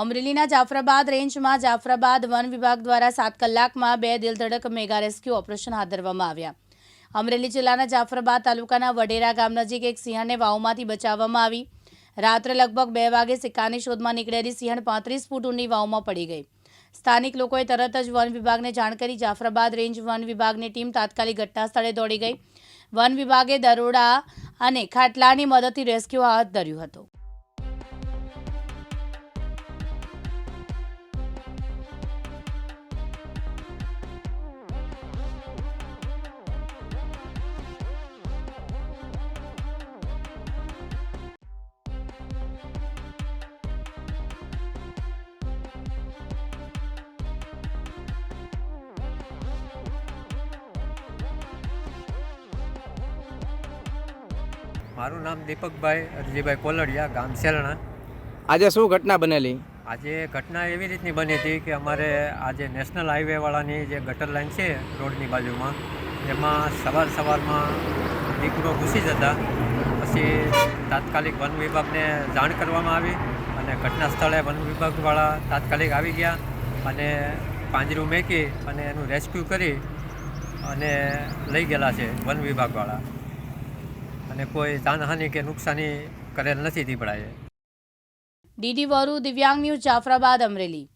અમરેલીના જાફરાબાદ રેન્જમાં જાફરાબાદ વન વિભાગ દ્વારા સાત કલાકમાં બે દિલધડક મેગા રેસ્ક્યુ ઓપરેશન હાથ ધરવામાં આવ્યા. અમરેલી જિલ્લાના જાફરાબાદ તાલુકાના વડેરા ગામ નજીક એક સિંહણને વાવમાંથી બચાવવામાં આવી. રાત્રે લગભગ બે વાગે સિક્કાની શોધમાં નીકળેલી સિંહણ પાંત્રીસ ફૂટ ઊંડી વાવમાં પડી ગઈ. સ્થાનિક લોકોએ તરત જ વન વિભાગને જાણ કરી જાફરાબાદ રેન્જ વન વિભાગની ટીમ તાત્કાલિક ઘટના સ્થળે દોડી ગઈ. વન વિભાગે દરોડા અને ખાટલાની મદદથી રેસ્ક્યુ હાથ ધર્યું હતું. મારું નામ દીપકભાઈ અરજીભાઈ કોલડિયા ગામ સેલણા આજે શું ઘટના બનેલી? આજે ઘટના એવી રીતની બની હતી કે અમારે આજે નેશનલ હાઈવેવાળાની જે ગટર લાઈન છે રોડની બાજુમાં એમાં સવાર સવારમાં દીકરો ઘૂસી જતા. પછી તાત્કાલિક વન વિભાગને જાણ કરવામાં આવી અને ઘટના સ્થળે વન વિભાગવાળા તાત્કાલિક આવી ગયા અને પાંજરું મેકી અને એનું રેસ્ક્યુ કરી અને લઈ ગયેલા છે વન વિભાગવાળા. અને કોઈ જાનહાનિ કે નુકસાની કરેલ નથી દીપડાએ ડીડી વરુ દિવ્યાંગ ન્યૂઝ જાફરાબાદ અમરેલી.